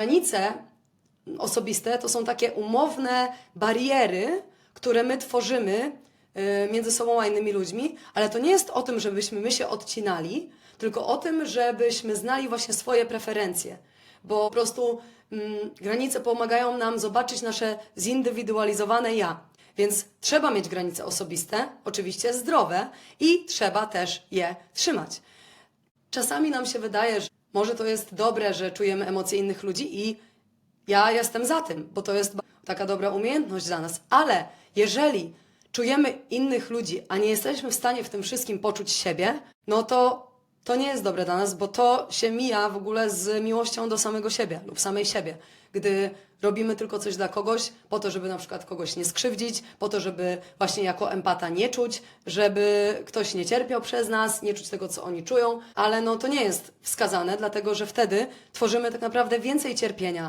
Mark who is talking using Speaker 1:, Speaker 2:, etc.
Speaker 1: Granice osobiste to są takie umowne bariery, które my tworzymy y, między sobą a innymi ludźmi, ale to nie jest o tym, żebyśmy my się odcinali, tylko o tym, żebyśmy znali właśnie swoje preferencje, bo po prostu mm, granice pomagają nam zobaczyć nasze zindywidualizowane ja. Więc trzeba mieć granice osobiste, oczywiście zdrowe i trzeba też je trzymać. Czasami nam się wydaje, że może to jest dobre, że czujemy emocje innych ludzi i ja jestem za tym, bo to jest taka dobra umiejętność dla nas. Ale jeżeli czujemy innych ludzi, a nie jesteśmy w stanie w tym wszystkim poczuć siebie, no to to nie jest dobre dla nas, bo to się mija w ogóle z miłością do samego siebie lub samej siebie. Gdy robimy tylko coś dla kogoś, po to, żeby na przykład kogoś nie skrzywdzić, po to, żeby właśnie jako empata nie czuć, żeby ktoś nie cierpiał przez nas, nie czuć tego, co oni czują, ale no to nie jest wskazane, dlatego że wtedy tworzymy tak naprawdę więcej cierpienia